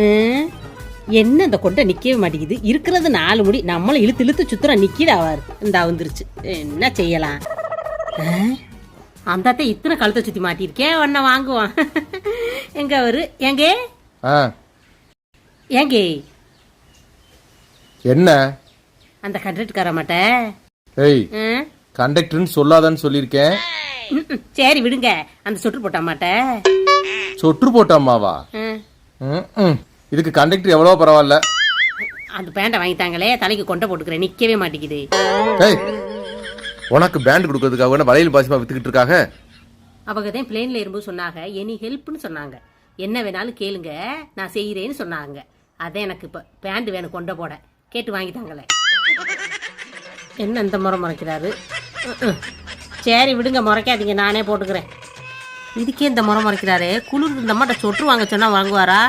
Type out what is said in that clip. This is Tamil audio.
ம், என்ன இந்த கொண்டை நிக்கவே மாட்டேங்குது? இருக்கிறது நாலு முடி. நம்மளும் இழுத்து இழுத்து சுத்துறோம் நிக்கிடா அவர் இந்த வந்துருச்சு. என்ன செய்யலாம்? அந்த இத்தனை கழுத்தை சுத்தி மாட்டிருக்கேன் உன்னை வாங்குவான். எங்க அவரு? எங்கே ஏங்கே? என்ன? அந்த கண்டக்டர்கார மாட்ட. ஏய் கண்டக்டர்னு சொல்லாதான்னு சொல்லியிருக்கேன். சரி விடுங்க. அந்த சொட்டு போட்ட மாட்ட. சொற்று போட்டாமாவா. இதுக்கு கண்டக்டர் எவ்வளோ பரவாயில்ல. அந்த பேண்டை வாங்கிட்டாங்களே தலைக்கு கொண்டை போட்டுக்கிறேன் நிக்கவே மாட்டேங்குது. ஏய் உனக்கு பேண்ட் கொடுக்கறதுக்காக வேணா வளையல் பாசிமா வித்துக்கிட்டு இருக்காங்க? அவங்க தான் பிளேன்ல இருக்கும்போது சொன்னாங்க எனி ஹெல்ப்னு சொன்னாங்க. என்ன வேணாலும் கேளுங்க நான் செய்கிறேன்னு சொன்னாங்க. அதான் எனக்கு இப்போ பேண்ட் வேணும் கொண்டை போட. கேட்டு வாங்கிட்டாங்களே. என்ன இந்த முறை முறைக்கிறாரு. சரி விடுங்க முறைக்காதீங்க நானே போட்டுக்கிறேன். இதுக்கே இந்த முறை முறைக்கிறாரு. குளிர் இந்த மாட்ட சொட்டு வாங்க சொன்னா வாங்குவாரா?